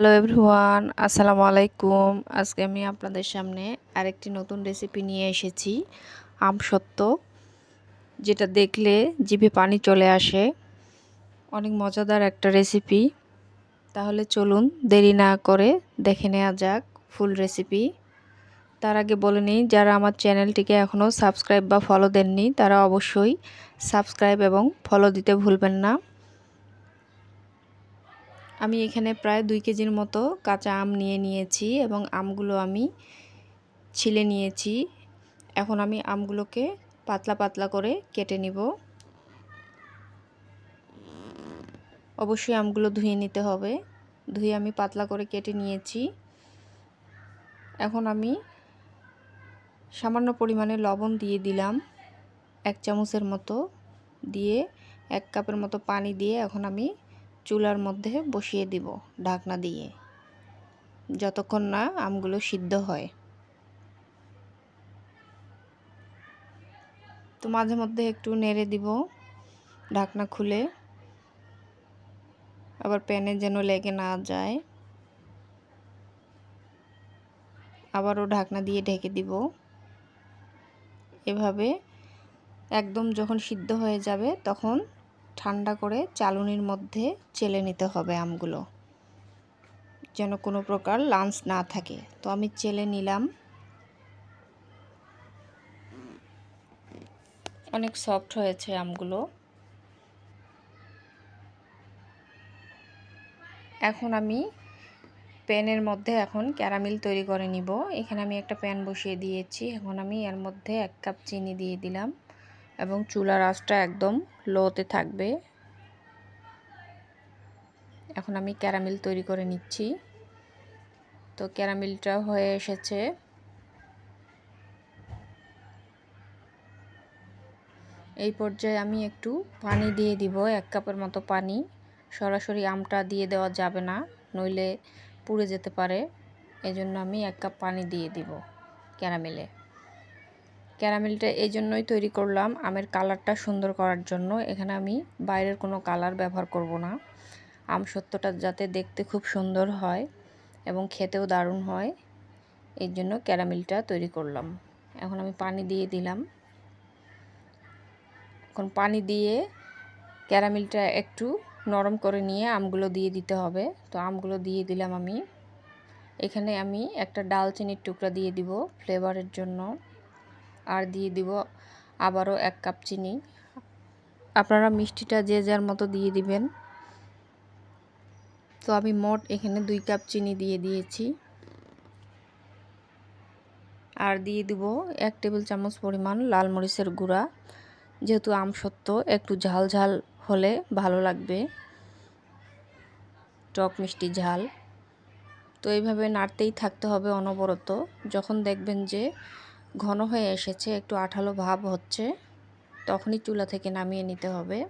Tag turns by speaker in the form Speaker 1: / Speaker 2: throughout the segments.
Speaker 1: Hello everyone আসসালামু আলাইকুম আজকে আমি আপনাদের সামনে আরেকটি নতুন রেসিপি নিয়ে এসেছি, আম সত্য, যেটা দেখলে জিভে পানি চলে আসে। অনেক মজাদার একটা রেসিপি তাহলে চলুন দেরি না করে দেখে নেওয়া যাক ফুল রেসিপি তার আগে বলে নিই, যারা আমার চ্যানেলটিকে এখনও সাবস্ক্রাইব বা ফলো দেননি, তারা অবশ্যই সাবস্ক্রাইব এবং ফলো দিতে ভুলবেন না। আমি এখানে প্রায় দুই কেজির মতো কাঁচা আম নিয়ে নিয়েছি এবং আমগুলো আমি ছিলে নিয়েছি। এখন আমি আমগুলোকে পাতলা পাতলা করে কেটে নিব। অবশ্যই আমগুলো ধুয়ে নিতে হবে। ধুয়ে আমি পাতলা করে কেটে নিয়েছি। এখন আমি সামান্য পরিমাণে লবণ দিয়ে দিলাম এক চামচের মতো। দিয়ে এক কাপের মতো পানি দিয়ে এখন আমি চুলার মধ্যে বসিয়ে দিব ঢাকনা দিয়ে। যতক্ষণ না আমগুলো সিদ্ধ হয়। তো মাঝে মধ্যে একটু নেড়ে দিব ঢাকনা খুলে। আবার প্যানে যেন লেগে না যায়। আবারও ঢাকনা দিয়ে ঢেকে দিব। এভাবে একদম যখন সিদ্ধ হয়ে যাবে তখন ঠান্ডা করে চালুনির মধ্যে চেলে নিতে হবে আমগুলো, যেন কোনো প্রকার লাঞ্চ না থাকে। তো আমি চেলে নিলাম। অনেক সফট হয়েছে আমগুলো। এখন আমি প্যানের মধ্যে এখন ক্যারামেল তৈরি করে নিব। এখানে আমি একটা প্যান বসিয়ে দিয়েছি। এখন আমি এর মধ্যে এক কাপ চিনি দিয়ে দিলাম। এবং চুলার আঁচটা একদম লোতে থাকবে। এখন আমি ক্যারামেল তৈরি করে নিচ্ছি। তো ক্যারামেলটা হয়ে এসেছে। এই পর্যায়ে আমি একটু পানি দিয়ে দিব, এক কাপের মতো পানি। সরাসরি আমটা দিয়ে দেওয়া যাবে না, নইলে পুড়ে যেতে পারে। এজন্য আমি এক কাপ পানি দিয়ে দিব ক্যারামেলে। ক্যারামেলটা এই জন্যই তৈরি করলাম আমের কালারটা সুন্দর করার জন্য। এখানে আমি বাইরের কোনো কালার ব্যবহার করব না। আম সত্যটা যাতে দেখতে খুব সুন্দর হয় এবং খেতেও দারুণ হয় এই জন্য ক্যারামেলটা তৈরি করলাম। এখন আমি পানি দিয়ে দিলাম। এখন পানি দিয়ে ক্যারামেলটা একটু নরম করে নিয়ে আমগুলো দিয়ে দিতে হবে। তো আমগুলো দিয়ে দিলাম আমি। এখানে আমি একটা ডালচিনির টুকরা দিয়ে দিব ফ্লেভারের জন্য। আর দিয়ে দিব আবারও এক কাপ চিনি। আপনারা মিষ্টিটা যে যার মতো দিয়ে দিবেন। তো আমি মোট এখানে দুই কাপ চিনি দিয়ে দিয়েছি। আর দিয়ে দিব এক টেবিল চামচ পরিমাণ লাল মরিচের গুঁড়া। যেহেতু আম সত্য, একটু ঝাল ঝাল হলে ভালো লাগবে। টক মিষ্টি ঝাল। তো এইভাবে নাড়তেই থাকতে হবে অনবরত। যখন দেখবেন যে ঘন হয়ে এসেছে, একটু আঠালো ভাব হচ্ছে, তখনই চুলা থেকে নামিয়ে নিতে হবে।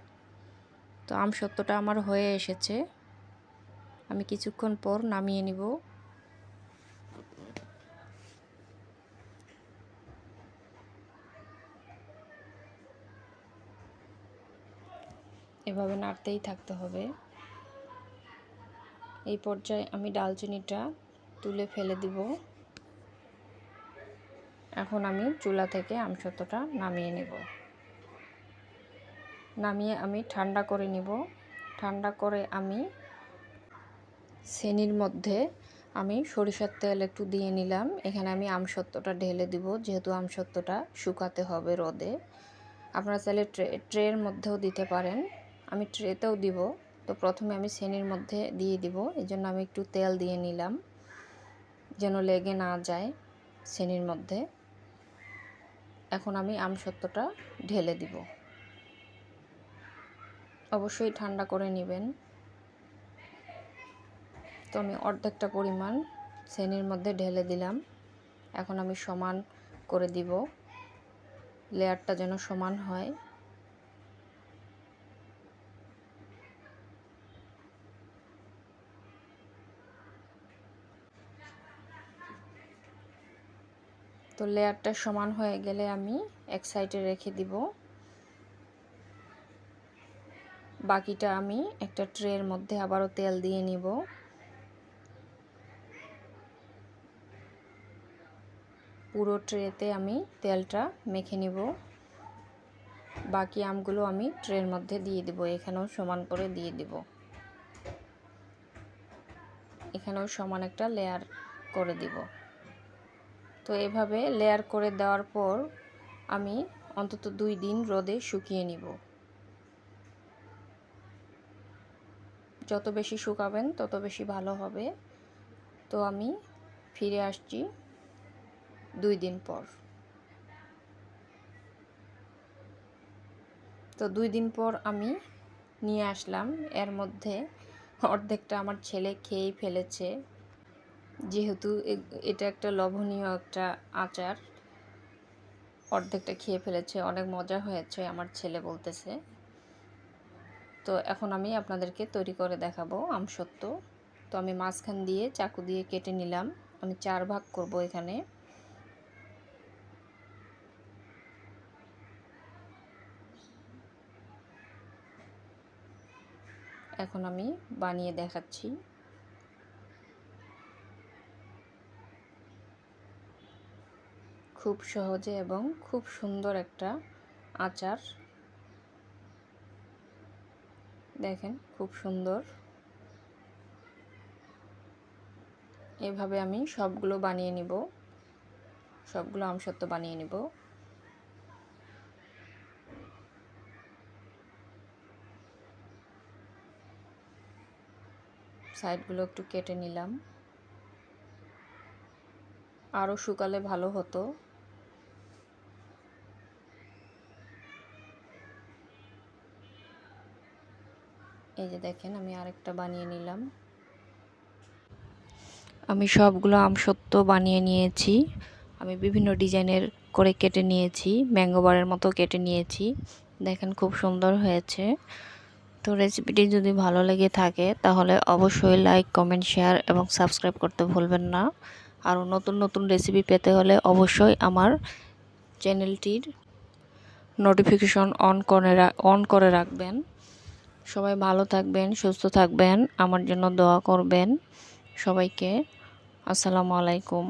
Speaker 1: তো আম সত্যটা আমার হয়ে এসেছে। আমি কিছুক্ষণ পর নামিয়ে নিব। এভাবে নাড়তেই থাকতে হবে। এই পর্যায়ে আমি ডালচিনিটা তুলে ফেলে দিব। এখন আমি চুলা থেকে আমসত্বটা নামিয়ে নেব। নামিয়ে আমি ঠান্ডা করে নিব। ঠান্ডা করে আমি শ্রেণির মধ্যে আমি সরিষার তেল একটু দিয়ে নিলাম। এখানে আমি আমসত্ত্বটা ঢেলে দিব, যেহেতু আমসত্ত্বটা শুকাতে হবে রোদে। আপনারা চাইলে ট্রে, ট্রের মধ্যেও দিতে পারেন। আমি ট্রেতেও দিব, তো প্রথমে আমি শ্রেণির মধ্যে দিয়ে দিব। এই জন্য আমি একটু তেল দিয়ে নিলাম, যেন লেগে না যায় শ্রেণির মধ্যে। এখন আমি আম সত্যটা ঢেলে দিব। অবশ্যই ঠান্ডা করে নেবেন। তো আমি অর্ধেকটা পরিমাণ শ্রেণির মধ্যে ঢেলে দিলাম। এখন আমি সমান করে দিব। লেয়ারটা যেন সমান হয়। তো লেয়ারটা সমান হয়ে গেলে আমি এক সাইডে রেখে দিব। বাকিটা আমি একটা ট্রের মধ্যে আবারও তেল দিয়ে নিব। পুরো ট্রেতে আমি তেলটা মেখে নিব। বাকি আমগুলো আমি ট্রের মধ্যে দিয়ে দিব, এখানেও সমান করে দিয়ে দিব। এখানেও সমান একটা লেয়ার করে দিব। তো এভাবে লেয়ার করে দেওয়ার পর আমি অন্তত দুই দিন রোদে শুকিয়ে নিব। যত বেশি শুকাবেন, তত বেশি ভালো হবে। তো আমি ফিরে আসছি দুই দিন পর। তো দুই দিন পর আমি নিয়ে আসলাম। এর মধ্যে অর্ধেকটা আমার ছেলে খেয়েই ফেলেছে। যেহেতু এটা একটা লবণীয় একটা আচার, অর্ধেকটা খেয়ে ফেলেছে, অনেক মজা হয়েছে আমার ছেলে বলতেছে। তো এখন আমি আপনাদেরকে তৈরি করে দেখাবো আমসত্ত্ব তো আমি মাঝখান দিয়ে চাকু দিয়ে কেটে নিলাম। আমি চার ভাগ করব এখানে। এখন আমি বানিয়ে দেখাচ্ছি। খুব সহজে এবং খুব সুন্দর একটা আচার। দেখেন, খুব সুন্দর। এভাবে আমি সবগুলো বানিয়ে নিব। সবগুলো আমসত্ব বানিয়ে নিব। সাইডগুলো একটু কেটে নিলাম। আরও শুকালে ভালো হতো। এই যে দেখেন, আমি আরেকটা বানিয়ে নিলাম। আমি সবগুলো আমসত্ত্ব বানিয়ে নিয়েছি। আমি বিভিন্ন ডিজাইনের করে কেটে নিয়েছি ম্যাঙ্গোবারের মতো কেটে নিয়েছি। দেখেন, খুব সুন্দর হয়েছে। তো রেসিপিটি যদি ভালো লেগে থাকে, তাহলে অবশ্যই লাইক, কমেন্ট, শেয়ার এবং সাবস্ক্রাইব করতে ভুলবেন না। আরও নতুন নতুন রেসিপি পেতে হলে অবশ্যই আমার চ্যানেলটির নোটিফিকেশন অন করে অন করে রাখবেন। সবাই ভালো থাকবেন সুস্থ থাকবেন আমার জন্য দোয়া করবেন সবাইকে। আসসালামু আলাইকুম।